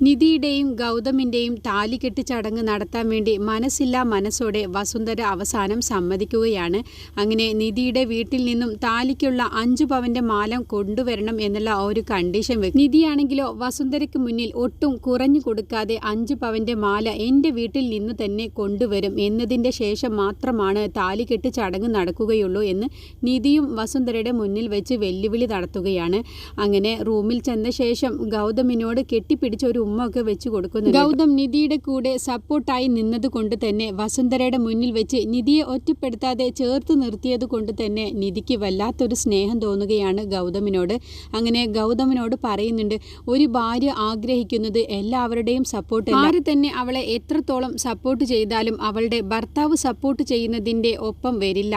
നിധിയുടെയും ഗൗതമിന്റെയും താലികെട്ട് ചടങ്ങ് നടത്താൻ വേണ്ടി മനസ്സില്ലാ മനസ്സോടെ വസുന്ധര അവസാനം സമ്മതിക്കുകയാണ്. അങ്ങനെ നിധിയുടെ വീട്ടിൽ നിന്നും താലിക്കുള്ള അഞ്ചു പവന്റെ മാലം കൊണ്ടുവരണം എന്നുള്ള ഒരു കണ്ടീഷൻ വെക്കും നിധിയാണെങ്കിലോ വസുന്ധരയ്ക്ക് മുന്നിൽ ഒട്ടും കുറഞ്ഞു കൊടുക്കാതെ അഞ്ചു പവന്റെ മാല എന്റെ വീട്ടിൽ നിന്ന് തന്നെ കൊണ്ടുവരും എന്നതിന്റെ ശേഷം മാത്രമാണ് താലികെട്ട് ചടങ്ങ് നടക്കുകയുള്ളൂ എന്ന് നിധിയും വസുന്ധരയുടെ മുന്നിൽ വെച്ച് വെല്ലുവിളി നടത്തുകയാണ്. അങ്ങനെ റൂമിൽ ചെന്ന ശേഷം ഗൗതമിനോട് കെട്ടിപ്പിടിച്ച ഒരു ഉമ്മ ഒക്കെ വെച്ച് കൊടുക്കുന്നു ഗൗതം നിധിയുടെ കൂടെ സപ്പോർട്ടായി നിന്നത് കൊണ്ട് തന്നെ വസുന്ധരയുടെ മുന്നിൽ വെച്ച് നിധിയെ ഒറ്റപ്പെടുത്താതെ ചേർത്ത് നിർത്തിയത് കൊണ്ട് തന്നെ നിധിക്ക് വല്ലാത്തൊരു സ്നേഹം തോന്നുകയാണ് ഗൗതമിനോട്. അങ്ങനെ ഗൗതമിനോട് പറയുന്നുണ്ട് ഒരു ഭാര്യ ആഗ്രഹിക്കുന്നത് എല്ലാവരുടെയും സപ്പോർട്ട് ആര് തന്നെ അവളെ എത്രത്തോളം സപ്പോർട്ട് ചെയ്താലും അവളുടെ ഭർത്താവ് സപ്പോർട്ട് ചെയ്യുന്നതിന്റെ ഒപ്പം വരില്ല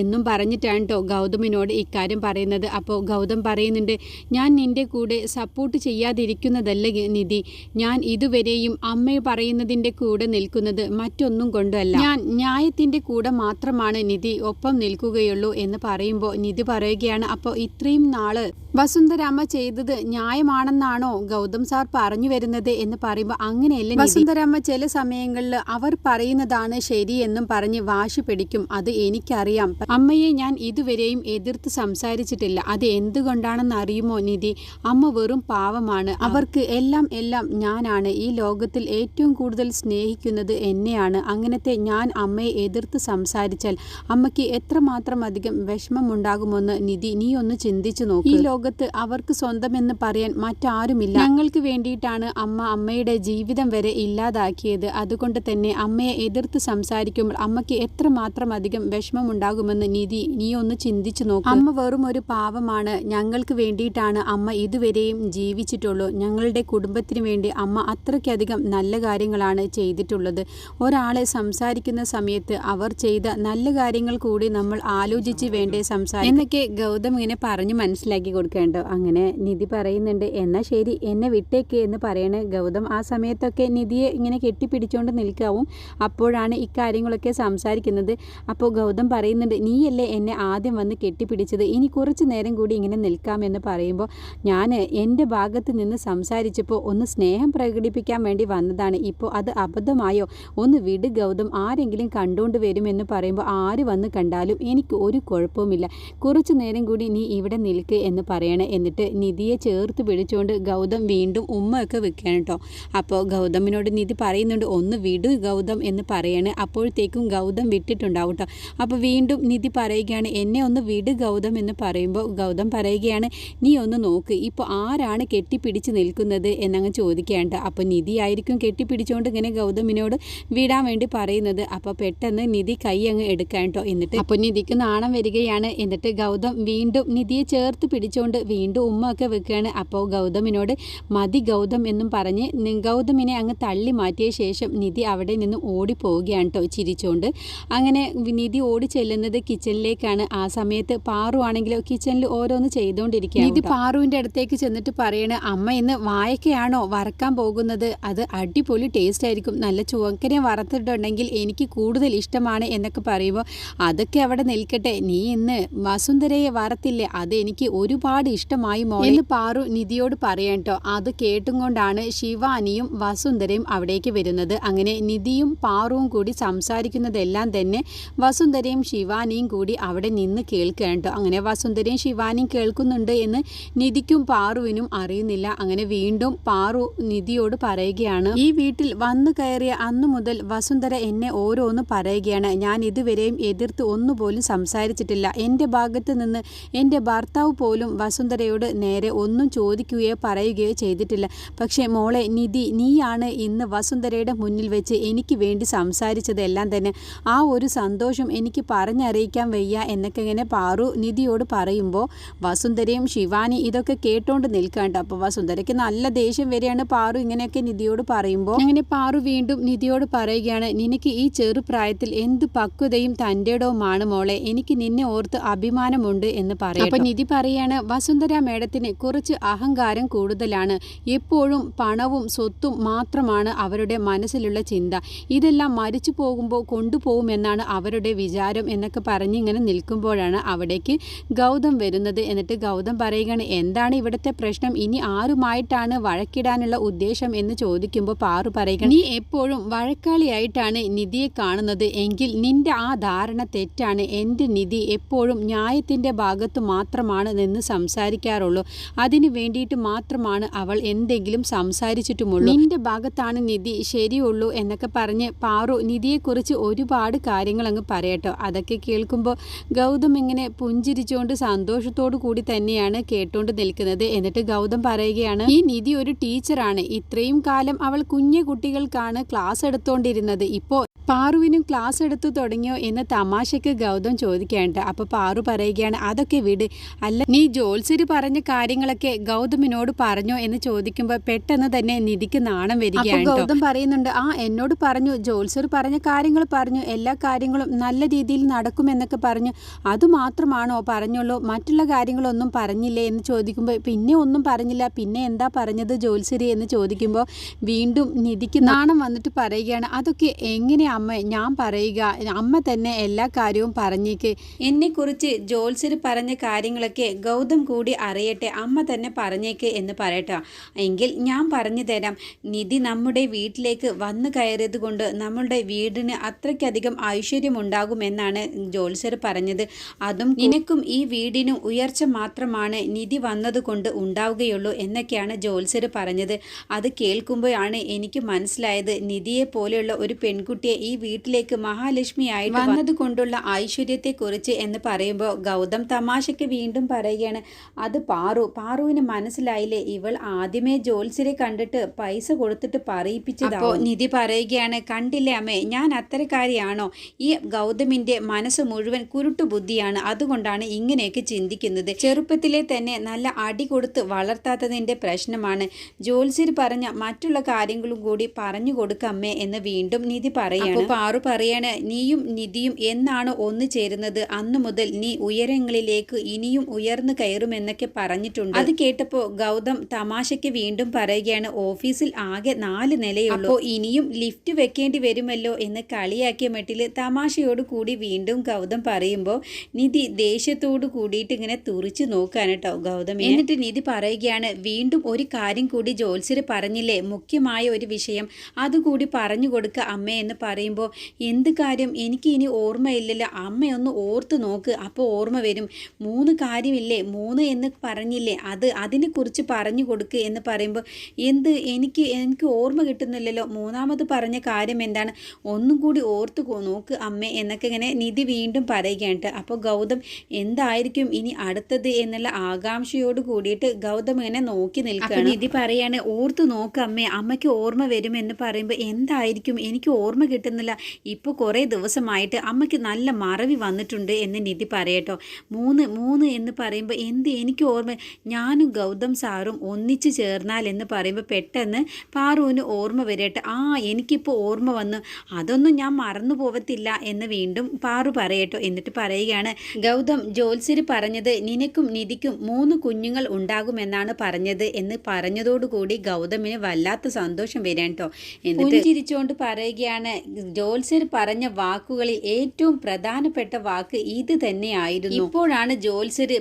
എന്നും പറഞ്ഞിട്ടാണ് കേട്ടോ ഗൗതമിനോട് ഇക്കാര്യം പറയുന്നത്. അപ്പോൾ ഗൗതം പറയുന്നുണ്ട് ഞാൻ നിന്റെ കൂടെ സപ്പോർട്ട് ചെയ്യാതിരിക്കുന്നതല്ല നിധി? ഞാൻ ഇതുവരെയും അമ്മ പറയുന്നതിന്റെ കൂടെ നിൽക്കുന്നത് മറ്റൊന്നും കൊണ്ടല്ല. ഞാൻ ന്യായത്തിന്റെ കൂടെ മാത്രമാണ് നിധി ഒപ്പം നിൽക്കുകയുള്ളൂ എന്ന് പറയുമ്പോൾ നിധി പറയുകയാണ് അപ്പോൾ ഇത്രയും നാൾ വസുന്ധരാമ്മ ചെയ്തത് ന്യായമാണെന്നാണോ ഗൗതം സാർ പറഞ്ഞു വരുന്നത് എന്ന് പറയുമ്പോൾ അങ്ങനെയല്ല വസുന്ധരാമ വസുന്ധരാമ്മ ചില സമയങ്ങളിൽ അവർ പറയുന്നതാണ് ശരിയെന്നും പറഞ്ഞ് വാശി പിടിക്കും. അത് എനിക്കറിയാം. അമ്മയെ ഞാൻ ഇതുവരെയും എതിർത്ത് സംസാരിച്ചിട്ടില്ല. അത് എന്തുകൊണ്ടാണെന്ന് അറിയുമോ നിധി? അമ്മ വെറും പാവമാണ്. അവർക്ക് എല്ലാം എല്ലാം ഞാനാണ്. ഈ ലോകത്തിൽ ഏറ്റവും കൂടുതൽ സ്നേഹിക്കുന്നത് എന്നെയാണ്. അങ്ങനത്തെ ഞാൻ അമ്മയെ എതിർത്ത് സംസാരിച്ചാൽ അമ്മയ്ക്ക് എത്രമാത്രം അധികം വിഷമമുണ്ടാകുമെന്ന് നിധി നീ ഒന്ന് ചിന്തിച്ചു നോക്ക്. ഈ ലോകത്ത് അവർക്ക് സ്വന്തമെന്ന് പറയാൻ മറ്റാരുമില്ല. ഞങ്ങൾക്ക് വേണ്ടിയിട്ടാണ് അമ്മ അമ്മയുടെ ജീവിതം വരെ ഇല്ലാതാക്കിയത്. അതുകൊണ്ട് തന്നെ അമ്മയെ എതിർത്ത് സംസാരിക്കുമ്പോൾ അമ്മയ്ക്ക് എത്രമാത്രം അധികം വിഷമമുണ്ടാകുമെന്ന് നിധി നീ ഒന്ന് ചിന്തിച്ചു നോക്കും. അമ്മ വെറും ഒരു പാവമാണ്. ഞങ്ങൾക്ക് വേണ്ടിയിട്ടാണ് അമ്മ ഇതുവരെയും ജീവിച്ചിട്ടുള്ളൂ. ഞങ്ങളുടെ കുടുംബത്തിന് വേണ്ടി അമ്മ അത്രയ്ക്കധികം നല്ല കാര്യങ്ങളാണ് ചെയ്തിട്ടുള്ളത്. ഒരാളെ സംസാരിക്കുന്ന സമയത്ത് അവർ ചെയ്ത നല്ല കാര്യങ്ങൾ കൂടി നമ്മൾ ആലോചിച്ച് വേണ്ടേ സംസാരിക്കും. എന്നൊക്കെ ഗൗതം ഇങ്ങനെ പറഞ്ഞു മനസ്സിലാക്കി കൊടുക്കേണ്ടോ അങ്ങനെ നിധി പറയുന്നുണ്ട് എന്നാൽ ശരി എന്നെ വിട്ടേക്ക് എന്ന് പറയണ ഗൗതം ആ സമയത്തൊക്കെ നിധിയെ ഇങ്ങനെ കെട്ടിപ്പിടിച്ചുകൊണ്ട് നിൽക്കാവും. അപ്പോഴാണ് ഇക്കാര്യങ്ങളൊക്കെ സംസാരിക്കുന്നത്. അപ്പോൾ ഗൗതം പറയുന്നുണ്ട് നീയല്ലേ എന്നെ ആദ്യം വന്ന് കെട്ടിപ്പിടിച്ചത്? ഇനി കുറച്ച് നേരം കൂടി ഇങ്ങനെ നിൽക്കാമെന്ന് പറയുമ്പോൾ ഞാൻ എന്റെ ഭാഗത്ത് നിന്ന് സംസാരിച്ചപ്പോൾ ഒന്ന് സ്നേഹം പ്രകടിപ്പിക്കാൻ വേണ്ടി വന്നതാണ്. ഇപ്പോൾ അത് അബദ്ധമായോ? ഒന്ന് വിട് ഗൗതം ആരെങ്കിലും കണ്ടുകൊണ്ട് വരുമെന്ന് പറയുമ്പോൾ ആര് വന്ന് കണ്ടാലും എനിക്ക് ഒരു കുഴപ്പവുമില്ല. കുറച്ച് നേരം കൂടി നീ ഇവിടെ നിൽക്ക് എന്ന് പറയണേ. എന്നിട്ട് നിധിയെ ചേർത്ത് പിടിച്ചുകൊണ്ട് ഗൗതം വീണ്ടും ഉമ്മയൊക്കെ വെക്കുകയാണ് കേട്ടോ അപ്പോൾ ഗൗതമിനോട് നിധി പറയുന്നുണ്ട് ഒന്ന് വിടു ഗൗതം എന്ന് പറയാണ്. അപ്പോഴത്തേക്കും ഗൗതം വിട്ടിട്ടുണ്ടാവും കേട്ടോ അപ്പോൾ വീണ്ടും നിധി പറയുകയാണ് എന്നെ ഒന്ന് വിട് ഗൗതം എന്ന് പറയുമ്പോൾ ഗൗതം പറയുകയാണ് നീ ഒന്ന് നോക്ക് ഇപ്പോൾ ആരാണ് കെട്ടിപ്പിടിച്ച് നിൽക്കുന്നത് എന്നങ്ങ് ചോദിക്കുകയാണ് അപ്പോൾ നിധി ആയിരിക്കും കെട്ടിപ്പിടിച്ചുകൊണ്ട് ഇങ്ങനെ ഗൗതമിനോട് വിടാൻ വേണ്ടി പറയുന്നത്. അപ്പോൾ പെട്ടെന്ന് നിധി കൈ അങ്ങ് എടുക്കാൻ കേട്ടോ എന്നിട്ട് അപ്പോൾ നിധിക്ക് നാണം വരികയാണ്. എന്നിട്ട് ഗൗതം വീണ്ടും നിധിയെ ചേർത്ത് പിടിച്ചുകൊണ്ട് വീണ്ടും ഉമ്മയൊക്കെ വെക്കുകയാണ്. അപ്പോൾ ഗൗതമിനോട് മതി ഗൗതം എന്നും പറഞ്ഞ് ഗൗതമിനെ അങ്ങ് തള്ളി മാറ്റിയ ശേഷം നിധി അവിടെ നിന്ന് ഓടിപ്പോവുകയാണ് കേട്ടോ ചിരിച്ചുകൊണ്ട് അങ്ങനെ നിധി ഓടി ചെല്ലുന്നത് കിച്ചണിലേക്കാണ്. ആ സമയത്ത് പാറു ആണെങ്കിലോ കിച്ചണിൽ ഓരോന്ന് ചെയ്തുകൊണ്ടിരിക്കുകയാണ് നിധി പാറുവിന്റെ അടുത്തേക്ക് ചെന്നിട്ട് പറയണ അമ്മ ഇന്ന് വായക്കയാണോ വറക്കാൻ പോകുന്നത്? അത് അടിപൊളി ടേസ്റ്റ് ആയിരിക്കും. നല്ല ചുവക്കരയും വറുത്തിട്ടുണ്ടെങ്കിൽ എനിക്ക് കൂടുതൽ ഇഷ്ടമാണ് എന്നൊക്കെ പറയുമ്പോൾ അതൊക്കെ അവിടെ നിൽക്കട്ടെ. നീ ഇന്ന് വസുന്ധരയെ വറത്തില്ലേ? അത് എനിക്ക് ഒരുപാട് ഇഷ്ടമായി മോളെ. എന്ന് പാറു നിധിയോട് പറയാൻ കേട്ടോ അത് കേട്ടും കൊണ്ടാണ് ശിവാനിയും വസുന്ധരയും അവിടേക്ക് വരുന്നത്. അങ്ങനെ നിധിയും പാറുവും കൂടി സംസാരിക്കുന്നതെല്ലാം തന്നെ വസുന്ധരയും ശിവാനിയും കൂടി അവിടെ നിന്ന് കേൾക്കുകയാണ് അങ്ങനെ വസുന്ധരയും ശിവാനിയും കേൾക്കുന്നുണ്ട് എന്ന് നിധിക്കും പാറുവിനും അറിയുന്നില്ല. അങ്ങനെ വീണ്ടും പാറു നിധിയോട് പറയുകയാണ് ഈ വീട്ടിൽ വന്നു കയറിയ അന്നു മുതൽ വസുന്ധര എന്നെ ഓരോന്ന് പറയുകയാണ്. ഞാൻ ഇതുവരെയും എതിർത്ത് ഒന്നുപോലും സംസാരിച്ചിട്ടില്ല. എന്റെ ഭാഗത്ത് നിന്ന് എന്റെ ഭർത്താവ് പോലും വസുന്ധരയോട് നേരെ ഒന്നും ചോദിക്കുകയോ പറയുകയോ ചെയ്തിട്ടില്ല. പക്ഷേ മോളെ നിധി നീയാണ് ഇന്ന് വസുന്ധരയുടെ മുന്നിൽ വെച്ച് എനിക്ക് വേണ്ടി സംസാരിച്ചതെല്ലാം തന്നെ. ആ ഒരു സന്തോഷം എനിക്ക് പറഞ്ഞറിയിക്കാൻ വയ്യ എന്നൊക്കെ ഇങ്ങനെ പാറു നിധിയോട് പറയുമ്പോൾ വസുന്ധരയും ശിവാനി ഇതൊക്കെ കേട്ടോണ്ട് നിൽക്കാണ്ട്. അപ്പോൾ വസുന്ധരയ്ക്ക് നല്ല ദേഷ്യം വരെയാണ് പാറു ഇങ്ങനെയൊക്കെ നിധിയോട് പറയുമ്പോൾ അങ്ങനെ പാറു വീണ്ടും നിധിയോട് പറയുകയാണ് നിനക്ക് ഈ ചെറുപ്രായത്തിൽ എന്ത് പക്വതയും തന്റെടവുമാണ് മോളെ. എനിക്ക് നിന്നെ ഓർത്ത് അഭിമാനമുണ്ട് എന്ന് പറയും അപ്പൊ നിധി പറയാണ് വസുന്ധര മേഡത്തിന് കുറച്ച് അഹങ്കാരം കൂടുതലാണ്. എപ്പോഴും പണവും സ്വത്തും മാത്രമാണ് അവരുടെ മനസ്സിലുള്ള ചിന്ത. ഇതെല്ലാം മരിച്ചു പോകുമ്പോൾ കൊണ്ടുപോകുമെന്നാണ് അവരുടെ വിചാരം എന്നൊക്കെ പറഞ്ഞിങ്ങനെ നിൽക്കുമ്പോഴാണ് അവിടേക്ക് ഗൗതം വരുന്നത്. എന്നിട്ട് ഗൗതം പറയുകയാണ് എന്താണ് ഇവിടുത്തെ പ്രശ്നം? ഇനി ആരുമായിട്ടാണ് വഴക്കിടാനുള്ള ഉദ്ദേശം? എന്ന് ചോദിക്കുമ്പോൾ പാറു പറയുക നീ എപ്പോഴും വഴക്കാളിയായിട്ടാണ് നിധിയെ കാണുന്നത്. എങ്കിൽ നിന്റെ ആ ധാരണ തെറ്റാണ്. എന്റെ നിധി എപ്പോഴും ന്യായത്തിന്റെ ഭാഗത്ത് മാത്രമാണ് നിന്ന് സംസാരിക്കാറുള്ളൂ. അതിനു വേണ്ടിയിട്ട് മാത്രമാണ് അവൾ എന്തെങ്കിലും സംസാരിച്ചിട്ടുമുള്ളൂ. നിന്റെ ഭാഗത്താണ് നിധി ശരിയുള്ളൂ എന്നൊക്കെ പറഞ്ഞ് പാറു നിധിയെക്കുറിച്ച് ഒരുപാട് കാര്യങ്ങൾ അങ്ങ് പറയട്ടോ. അതൊക്കെ കേൾക്കുമ്പോൾ ഗൗതം ഇങ്ങനെ പുഞ്ചിരിച്ചുകൊണ്ട് സന്തോഷത്തോടു കൂടി തന്നെയാണ് കേട്ടുകൊണ്ട് നിൽക്കുന്നത്. എന്നിട്ട് ഗൗതം പറയുകയാണ് ഈ നിധി ഒരു ടീച്ചറാണ്. ഇത്രയും കാലം അവൾ കുഞ്ഞു കുട്ടികൾക്കാണ് ക്ലാസ് എടുത്തോണ്ടിരുന്നത്. ഇപ്പോൾ പാറുവിനും ക്ലാസ് എടുത്തു തുടങ്ങിയോ എന്ന് തമാശയ്ക്ക് ഗൗതം ചോദിക്കേണ്ട. അപ്പോൾ പാറു പറയുകയാണ് അതൊക്കെ വിട്. അല്ല നീ ജോത്സ്യര് പറഞ്ഞ കാര്യങ്ങളൊക്കെ ഗൗതമിനോട് പറഞ്ഞോ എന്ന് ചോദിക്കുമ്പോൾ പെട്ടെന്ന് തന്നെ നിധിക്ക് നാണം വരികയാണ് ഗൗതം പറയുന്നുണ്ട് ആ എന്നോട് പറഞ്ഞു ജോത്സ്യർ പറഞ്ഞ കാര്യങ്ങൾ പറഞ്ഞു എല്ലാ കാര്യങ്ങളും നല്ല രീതിയിൽ നടക്കുമെന്നൊക്കെ പറഞ്ഞു. അതുമാത്രമാണോ പറഞ്ഞുള്ളൂ? മറ്റുള്ള കാര്യങ്ങളൊന്നും പറഞ്ഞില്ലേ? എന്ന് ചോദിക്കുമ്പോൾ പിന്നെ ഒന്നും പറഞ്ഞില്ല. പിന്നെ എന്താ പറഞ്ഞത് ജോത്സ്യരി? എന്ന് ചോദിക്കുമ്പോൾ വീണ്ടും നിധിക്ക് നാണം വന്നിട്ട് പറയുകയാണ് അതൊക്കെ എങ്ങനെ അമ്മ ഞാൻ പറയുക. അമ്മ തന്നെ എല്ലാ കാര്യവും പറഞ്ഞേക്ക്. എന്നെക്കുറിച്ച് ജോത്സ്യർ പറഞ്ഞ കാര്യങ്ങളൊക്കെ ഗൗതം കൂടി അറിയട്ടെ അമ്മ തന്നെ പറഞ്ഞേക്ക് എന്ന് പറയട്ടോ. എങ്കിൽ ഞാൻ പറഞ്ഞു തരാം നിധി നമ്മുടെ വീട്ടിലേക്ക് വന്നു കയറിയത് കൊണ്ട് നമ്മളുടെ വീടിന് അത്രയ്ക്കധികം ഐശ്വര്യമുണ്ടാകുമെന്നാണ് ജോത്സ്യർ പറഞ്ഞത്. അതും നിനക്കും ഈ വീടിനും ഉയർച്ച മാത്രമാണ് നിധി വന്നതുകൊണ്ട് ഉണ്ടാവുകയുള്ളൂ എന്നൊക്കെയാണ് ജോത്സ്യർ പറഞ്ഞത്. അത് കേൾക്കുമ്പോഴാണ് എനിക്ക് മനസ്സിലായത്. നിധിയെ പോലെയുള്ള ഒരു പെൺകുട്ടിയെ ഈ വീട്ടിലേക്ക് മഹാലക്ഷ്മിയായി വന്നത് കൊണ്ടുള്ള ഐശ്വര്യത്തെക്കുറിച്ച് എന്ന് പറയുമ്പോൾ ഗൗതം തമാശയ്ക്ക് വീണ്ടും പറയുകയാണ്. അത് പാറു. പാറുവിന് മനസ്സിലായില്ലേ ഇവൾ ആദ്യമേ ജോത്സ്യരെ കണ്ടിട്ട് പൈസ കൊടുത്തിട്ട് പറയിപ്പിച്ചതാണോ നിധി പറയുകയാണ് കണ്ടില്ലേ അമ്മേ ഞാൻ അത്തരക്കാരിയാണോ? ഈ ഗൗതമിന്റെ മനസ്സ് മുഴുവൻ കുരുട്ടു ബുദ്ധിയാണ് അതുകൊണ്ടാണ് ഇങ്ങനെയൊക്കെ ചിന്തിക്കുന്നത്. ചെറുപ്പത്തിലെ തന്നെ നല്ല അടി കൊടുത്ത് വളർത്താത്തതിന്റെ പ്രശ്നമാണ്. ജോത്സ്യർ പറഞ്ഞ മറ്റുള്ള കാര്യങ്ങളും കൂടി പറഞ്ഞു കൊടുക്കമ്മേ എന്ന് വീണ്ടും നിധി പറയാണ്. പാറു പറയാണ് നീയും നിധിയും എന്നാണ് ഒന്നു ചേരുന്നത്? അന്നു മുതൽ നീ ഉയരങ്ങളിലേക്ക് ഇനിയും ഉയർന്നു കയറുമെന്നൊക്കെ പറഞ്ഞിട്ടുണ്ട്. അത് കേട്ടപ്പോ ഗൗതം തമാശയ്ക്ക് വീണ്ടും പറയുകയാണ് ഓഫീസിൽ ആകെ നാല് നിലയുള്ളൂ. അപ്പോൾ ഇനിയും ലിഫ്റ്റ് വെക്കേണ്ടി വരുമല്ലോ എന്ന് കളിയാക്കിയ മെട്ടിൽ തമാശയോട് കൂടി വീണ്ടും ഗൗതം പറയുമ്പോൾ നിധി ദേഷ്യത്തോട് കൂടിയിട്ട് ഇങ്ങനെ തുറിച്ചു നോക്കാൻ കേട്ടോ ഗൗതം എന്നിട്ട് നിധി പറയുകയാണ് വീണ്ടും ഒരു കാര്യം കൂടി ജോത്സ്യർ പറഞ്ഞില്ലേ മുഖ്യമായ ഒരു വിഷയം അതുകൂടി പറഞ്ഞു കൊടുക്ക അമ്മ എന്ന് പറയുമ്പോൾ എന്ത് കാര്യം? എനിക്ക് ഇനി ഓർമ്മയില്ലല്ലോ. അമ്മയൊന്ന് ഓർത്ത് നോക്ക്. അപ്പോൾ ഓർമ്മ വരും. മൂന്ന് കാര്യമില്ലേ? മൂന്ന് എന്ന് പറഞ്ഞില്ലേ? അത് അതിനെക്കുറിച്ച് പറഞ്ഞു കൊടുക്കുക എന്ന് പറയുമ്പോൾ എന്ത് എനിക്ക് എനിക്ക് ഓർമ്മ കിട്ടുന്നില്ലല്ലോ. മൂന്നാമത് പറഞ്ഞ കാര്യം എന്താണ്? ഒന്നും കൂടി ഓർത്ത് നോക്ക് അമ്മേ എന്നൊക്കെ ഇങ്ങനെ നിധി വീണ്ടും പറയുകയാണ്. അപ്പോൾ ഗൗതം എന്തായിരിക്കും ഇനി അടുത്തത് എന്നുള്ള ആകാംക്ഷയോട് കൂടിയിട്ട് ഗൗതം ഇങ്ങനെ നോക്കി നിൽക്കുകയാണ്. നിധി പറയാണ് ഓർത്ത് നോക്ക് അമ്മേ അമ്മയ്ക്ക് ഓർമ്മ വരും എന്ന് പറയുമ്പോൾ എന്തായിരിക്കും? എനിക്ക് ഓർമ്മ കിട്ടുന്നില്ല. ഇപ്പോൾ കുറേ ദിവസമായിട്ട് അമ്മയ്ക്ക് നല്ല മറവി വന്നിട്ടുണ്ട് എന്ന് നിധി പറയട്ടോ. മൂന്ന് മൂന്ന് എന്ന് പറയുമ്പോൾ എന്ത് എനിക്ക് ഓർമ്മ ഞാനും ഗൗതം സാറും ഒന്നിച്ചു ചേർന്നാൽ എന്ന് പറയുമ്പോൾ പെട്ടെന്ന് പാറുവിന് ഓർമ്മ വരട്ടെ. ആ എനിക്കിപ്പോൾ ഓർമ്മ വന്നു. അതൊന്നും ഞാൻ മറന്നു പോവത്തില്ല എന്ന് വീണ്ടും പാറു പറയട്ടോ എന്നിട്ട് പറയുകയാണ്. ഗൗതം ജോത്സ്യര് പറഞ്ഞത് നിനക്കും നിധിക്കും മൂന്ന് കുഞ്ഞുങ്ങൾ ഉണ്ടാകുമെന്നാണ് പറഞ്ഞത് എന്ന് പറഞ്ഞതോടുകൂടി ഗൗതമിന് വല്ലാത്ത സന്തോഷം വരാൻ കേട്ടോ എന്നിട്ട് ചിരിച്ചുകൊണ്ട് പറയുകയാണ്. ജോത്സ്യർ പറഞ്ഞ വാക്കുകളിൽ ഏറ്റവും പ്രധാനപ്പെട്ട വാക്ക് ഇത് തന്നെയായിരുന്നു. ഇപ്പോഴാണ് ജോത്സ്യര്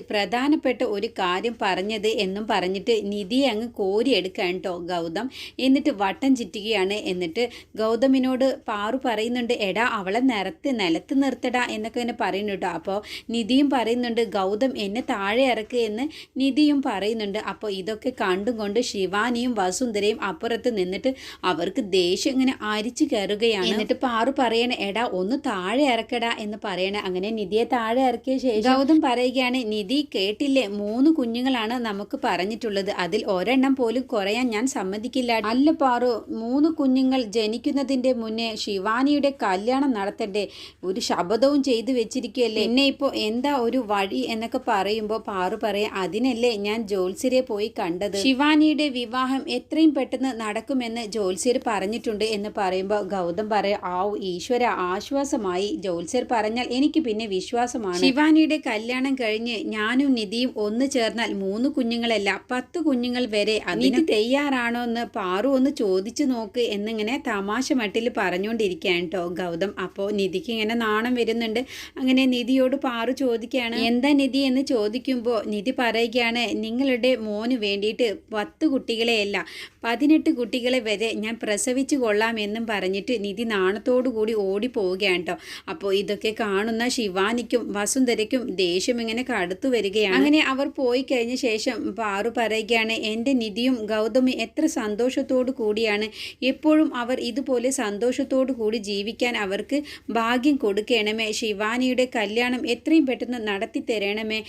പ്രധാനപ്പെട്ട ഒരു കാര്യം പറഞ്ഞത് എന്നും പറഞ്ഞിട്ട് നിധിയെ അങ്ങ് കോരിയെടുക്കാൻ കേട്ടോ ഗൗതം. എന്നിട്ട് വട്ടം ചുറ്റുകയാണ്. എന്നിട്ട് ഗൗതമിനോട് പാറു പറയുന്നുണ്ട് എടാ അവളെ നിരത്ത് നിലത്ത് നിർത്തടാ എന്നൊക്കെ ഇങ്ങനെ പറയുന്നു കേട്ടോ അപ്പോൾ നിധിയും പറയുന്നുണ്ട് ഗൗതം എന്നെ താഴെ ഇറക്കുക എന്ന് നിധിയും പറയുന്നുണ്ട്. അപ്പോൾ ഇതൊക്കെ കണ്ടും കൊണ്ട് ശിവാനിയും വസുന്ധരയും അപ്പുറത്ത് നിന്നിട്ട് അവർക്ക് ദേഷ്യം ഇങ്ങനെ അരിച്ചു കയറുകയാണ്. എന്നിട്ട് പാറു പറയണ എടാ ഒന്ന് താഴെ ഇറക്കടാ എന്ന് പറയണേ. അങ്ങനെ നിധിയെ താഴെ ഇറക്കിയ ശേഷം ഗൗതം പറയുകയാണ് നിധി കേട്ടില്ലേ മൂന്ന് കുഞ്ഞുങ്ങളാണ് നമുക്ക് പറഞ്ഞിട്ടുള്ളത്. അതിൽ ഒരെണ്ണം പോലും കുറയാൻ ഞാൻ സമ്മതിക്കില്ല. അല്ല പാറു മൂന്ന് കുഞ്ഞുങ്ങൾ ജനിക്കുന്നതിന്റെ മുന്നേ ശിവാനിയുടെ കല്യാണം നടത്തണ്ടേ? ഒരു ശബദവും ചെയ്തു വെച്ചിരിക്കുകയല്ലേ? എന്നെ ഇപ്പോൾ എന്താ ഒരു വഴി എന്നൊക്കെ പറയുമ്പോൾ പാറു പറയാം അതിനല്ലേ ഞാൻ ജോത്സ്യരെ പോയി കണ്ടത്? ശിവാനിയുടെ വിവാഹം എത്രയും പെട്ടെന്ന് നടക്കുമെന്ന് ജോത്സ്യർ പറഞ്ഞിട്ടുണ്ട് എന്ന് പറയുമ്പോൾ ഗൗതം പറയാം ആവു ഈശ്വര ആശ്വാസമായി. ജോത്സ്യർ പറഞ്ഞാൽ എനിക്ക് പിന്നെ വിശ്വാസമാണ്. ശിവാനിയുടെ കല്യാണം കഴിഞ്ഞ് ഞാനും നിധിയും നിധിയും ഒന്ന് ചേർന്നാൽ മൂന്ന് കുഞ്ഞുങ്ങളല്ല പത്ത് കുഞ്ഞുങ്ങൾ വരെ അതിന് തയ്യാറാണോ എന്ന് പാറു ഒന്ന് ചോദിച്ചു നോക്ക് എന്നിങ്ങനെ തമാശ മട്ടിൽ പറഞ്ഞുകൊണ്ടിരിക്കുകയാണ് കേട്ടോ ഗൗതം. അപ്പോൾ നിധിക്ക് ഇങ്ങനെ നാണം വരുന്നുണ്ട്. അങ്ങനെ നിധിയോട് പാറു ചോദിക്കുകയാണ് എന്താ നിധി? എന്ന് ചോദിക്കുമ്പോൾ നിധി പറയുകയാണ് നിങ്ങളുടെ മോന് വേണ്ടിയിട്ട് പത്ത് കുട്ടികളെയല്ല പതിനെട്ട് കുട്ടികളെ വരെ ഞാൻ പ്രസവിച്ചു കൊള്ളാം എന്നും പറഞ്ഞിട്ട് നിധി നാണത്തോടു കൂടി ഓടി പോവുകയാണ് കേട്ടോ അപ്പോൾ ഇതൊക്കെ കാണുന്ന ശിവാനിക്കും വസുന്ധരയ്ക്കും ദേഷ്യം ഇങ്ങനെ കടുത്തു വരികയാണ്. അങ്ങനെ അവർ പോയി കഴിഞ്ഞ ശേഷം പാറു പറയുകയാണ് എന്റെ നിധിയും ഗൗതമി എത്ര സന്തോഷത്തോടു കൂടിയാണ്. എപ്പോഴും അവർ ഇതുപോലെ സന്തോഷത്തോടു കൂടി ജീവിക്കാൻ അവർക്ക് ഭാഗ്യം കൊടുക്കണമേ. ശിവാനിയുടെ കല്യാണം എത്രയും പെട്ടെന്ന് നടത്തി തരണമേ.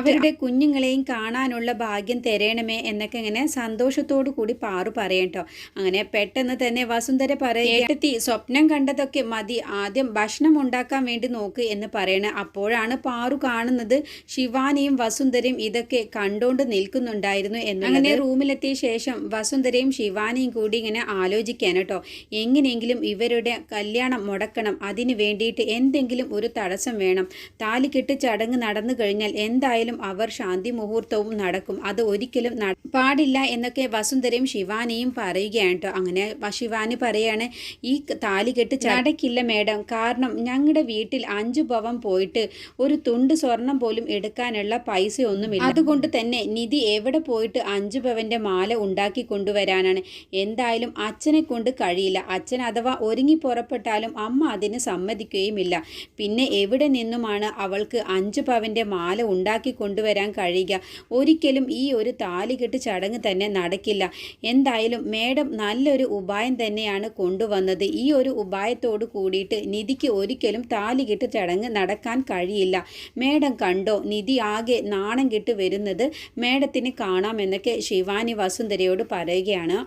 അവരുടെ കുഞ്ഞുങ്ങളെയും കാണാനുള്ള ഭാഗ്യം തരണമേ എന്നൊക്കെ ഇങ്ങനെ സന്തോഷത്തോടു കൂടി പാറു പറയട്ടോ അങ്ങനെ പെട്ടെന്ന് തന്നെ വസുന്ധര പറയത്തി സ്വപ്നം കണ്ടതൊക്കെ മതി. ആദ്യം ഭക്ഷണം ഉണ്ടാക്കാൻ വേണ്ടി നോക്ക് എന്ന് പറയണ. അപ്പോഴാണ് പാറു കാണുന്നത് ശിവാനിയും വസുന്ധരയും ഇതൊക്കെ കണ്ടുകൊണ്ട് നിൽക്കുന്നുണ്ടായിരുന്നു എന്ന് അങ്ങനെ റൂമിലെത്തിയ ശേഷം വസുന്ധരയും ശിവാനിയും കൂടി ഇങ്ങനെ ആലോചിക്കാൻ കേട്ടോ. എങ്ങനെയെങ്കിലും ഇവരുടെ കല്യാണം മുടക്കണം. അതിന് വേണ്ടിയിട്ട് എന്തെങ്കിലും ഒരു തടസ്സം വേണം. താലികെട്ട് ചടങ്ങ് നടന്നു കഴിഞ്ഞാൽ എന്തായാലും അവർ ശാന്തി മുഹൂർത്തവും നടക്കും. അത് ഒരിക്കലും പാടില്ല എന്നൊക്കെ വസുന്ധരയും ശിവാനിയും പറയുകയാണ് കേട്ടോ. അങ്ങനെ ശിവാനി പറയാണ് ഈ താലികെട്ട് ചടക്കില്ല മേഡം. കാരണം ഞങ്ങളുടെ വീട്ടിൽ അഞ്ചു ഭവം പോയിട്ട് ഒരു തുണ്ട് സ്വർണം പോലും എടുക്കാനുള്ള പൈസയൊന്നുമില്ല അതുകൊണ്ട് തന്നെ നിധി എവിടെ പോയിട്ട് അഞ്ചു പവന്റെ മാല ഉണ്ടാക്കി കൊണ്ടുവരാനാണ്? എന്തായാലും അച്ഛനെ കൊണ്ട് കഴിയില്ല. അച്ഛൻ അഥവാ ഒരുങ്ങി പുറപ്പെട്ടാലും അമ്മ അതിന് സമ്മതിക്കുകയുമില്ല. പിന്നെ എവിടെ നിന്നുമാണ് അവൾക്ക് അഞ്ചു പവന്റെ മാല ഉണ്ടാക്കി കൊണ്ടുവരാൻ കഴിയുക? ഒരിക്കലും ഈ ഒരു താലികെട്ട് ചടങ്ങ് തന്നെ നടക്കില്ല. എന്തായാലും മേഡം നല്ലൊരു ഉപായം തന്നെയാണ് കൊണ്ടുവന്നത്. ഈ ഒരു ഉപായത്തോട് കൂടിയിട്ട് നിധിക്ക് ഒരിക്കലും താലികെട്ട് ചടങ്ങ് നടക്കാൻ കഴിയില്ല. മേഡം കണ്ടോ നിധി ആകെ നാണം കെട്ട് വരുന്നത് മേഡത്തിന് കാണാമെന്നൊക്കെ ശിവാനി വസുന്ധരയോട് പറയുകയാണ്.